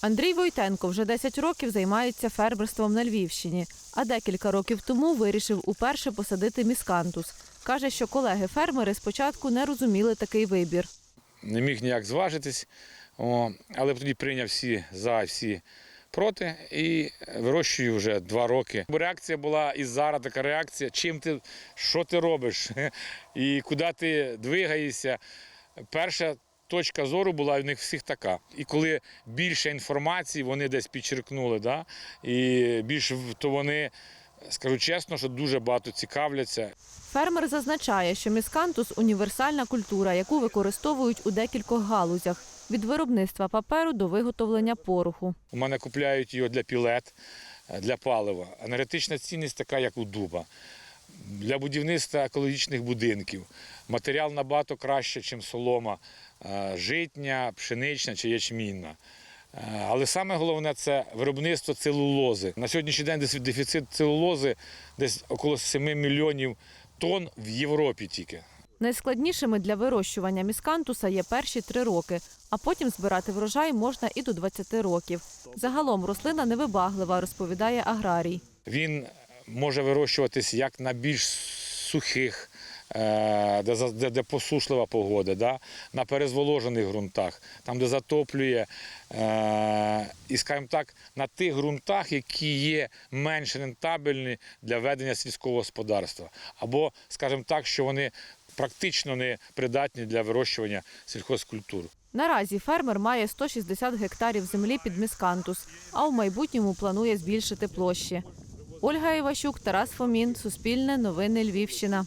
Андрій Войтенко вже 10 років займається фермерством на Львівщині, а декілька років тому вирішив уперше посадити міскантус. Каже, що колеги-фермери спочатку не розуміли такий вибір. не міг ніяк зважитись, але тоді прийняв всі за, всі проти і вирощую вже два роки. Реакція була і зараз така реакція, чим ти, що ти робиш і куди ти двигаєшся. Перша точка зору була в них всіх така. І коли більше інформації вони десь підчеркнули, да, і більше то вони, скажу чесно, що дуже багато цікавляться. Фермер зазначає, що міскантус універсальна культура, яку використовують у декількох галузях від виробництва паперу до виготовлення пороху. У мене купляють його для пілет, е, для палива. Енергетична цінність така, як у дуба. Для будівництва екологічних будинків. Матеріал набагато краще, ніж солома, е, житня, пшенична чи ячмінна. Е, Але саме головне це виробництво целулози. На сьогоднішній день десь дефіцит целулози десь около 7 мільйонів тонн в Європі тільки. Найскладнішими для вирощування міскантуса є перші три роки, а потім збирати врожай можна і до 20 років. Загалом рослина невибаглива, розповідає аграрій. Він може вирощуватись як на більш сухих, е, де, де, де посушлива погода, да? на перезволожених ґрунтах, там, де затоплює, е, і, скажімо так, на тих ґрунтах, які є менш рентабельні для ведення сільського господарства. Або, скажімо так, що вони практично не придатні для вирощування сільхозкультур. Наразі фермер має 160 гектарів землі під міскантус, а у майбутньому планує збільшити площі. Ольга Іващук, Тарас Фомін, Суспільне, Новини Львівщина.